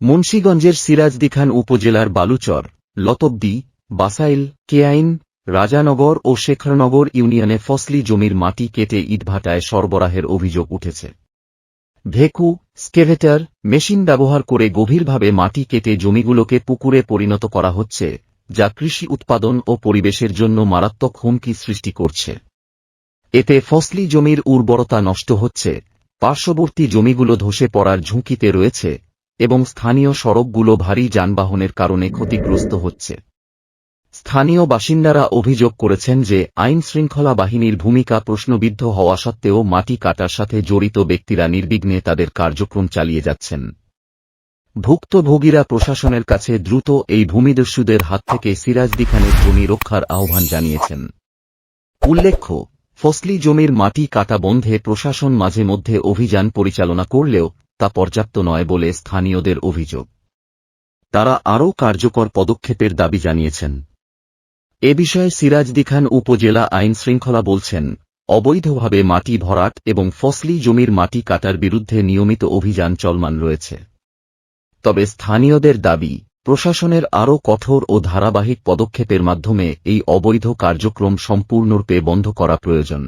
মুন্সীগঞ্জের সিরাজদিখান উপজেলার বালুচর, লতবদি, বাসাইল, কেয়াইন, রাজানগর ও শেখরনগর ইউনিয়নে ফসলি জমির মাটি কেটে ইটভাটায় সরবরাহের অভিযোগ উঠেছে। ভেকু, স্কেভেটার, মেশিন ব্যবহার করে গভীরভাবে মাটি কেটে জমিগুলোকে পুকুরে পরিণত করা হচ্ছে, যা কৃষি উৎপাদন ও পরিবেশের জন্য মারাত্মক হুমকি সৃষ্টি করছে। এতে ফসলি জমির উর্বরতা নষ্ট হচ্ছে, পার্শ্ববর্তী জমিগুলো ধসে পড়ার ঝুঁকিতে রয়েছে এবং স্থানীয় সড়কগুলো ভারী যানবাহনের কারণে ক্ষতিগ্রস্ত হচ্ছে। স্থানীয় বাসিন্দারা অভিযোগ করেছেন যে, আইন শৃঙ্খলা বাহিনীর ভূমিকা প্রশ্নবিদ্ধ হওয়া সত্ত্বেও মাটি কাটার সাথে জড়িত ব্যক্তিরা নির্বিঘ্নে তাদের কার্যক্রম চালিয়ে যাচ্ছেন। ভুক্তভোগীরা প্রশাসনের কাছে দ্রুত এই ভূমিদস্যুদের হাত থেকে সিরাজদি খানের জমি রক্ষার আহ্বান জানিয়েছেন। উল্লেখ্য, ফসলি জমির মাটি কাটা বন্ধে প্রশাসন মাঝে মধ্যে অভিযান পরিচালনা করলেও তা পর্যাপ্ত নয় বলে স্থানীয়দের অভিযোগ। তারা আরও কার্যকর পদক্ষেপের দাবি জানিয়েছেন। এ বিষয়ে সিরাজদি খান উপজেলা আইন শৃঙ্খলা বলছেন, অবৈধভাবে মাটি ভরাট এবং ফসলি জমির মাটি কাটার বিরুদ্ধে নিয়মিত অভিযান চলমান রয়েছে। তবে স্থানীয়দের দাবি, প্রশাসনের আরও কঠোর ও ধারাবাহিক পদক্ষেপের মাধ্যমে এই অবৈধ কার্যক্রম সম্পূর্ণরূপে বন্ধ করা প্রয়োজন।